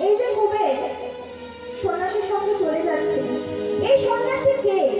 এই যে কুবের সন্ন্যাসীর সঙ্গে চলে যাচ্ছে এই সন্ন্যাসী কে?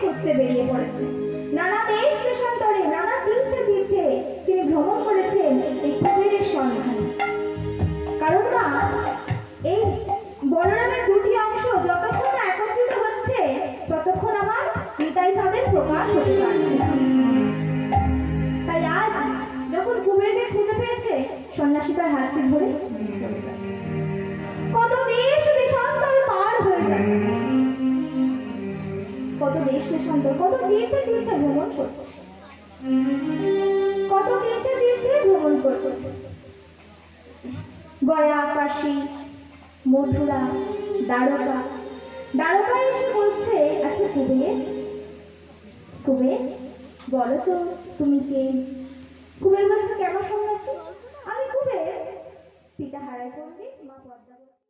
খুঁজতে বেরিয়ে পড়েছে। নানা দেশ দেশান্তরে নানা তীর্থে তীর্থে তিনি ভ্রমণ করেছেন এই কুবেরের সন্ধানে। কারণ না, এই বলরামের দুটি অংশ যতক্ষণ না একত্রিত হচ্ছে, ততক্ষণ আমার নিতাই চাঁদের প্রকাশ হতে পারছে তাই আজ যখন কুবেরকে খুঁজে পেয়েছে সন্ন্যাসী তার হাতটি ধরে চলে যাচ্ছে। দেশান্তর কত তীর্থে তীর্থে ভ্রমণ করছে? কত তীর্থে তীর্থে ভ্রমণ করছে? গয়া, কাশী, মথুরা, দ্বারকা। দ্বারকায় এসে বলছে আচ্ছা কুবের কুবের, বলো তো, তুমি কে? কুবের বলছে, কেন সন্ন্যাসী? আমি কুবের। পিতা হারায় পণ্ডিত মা পদ্মাবতী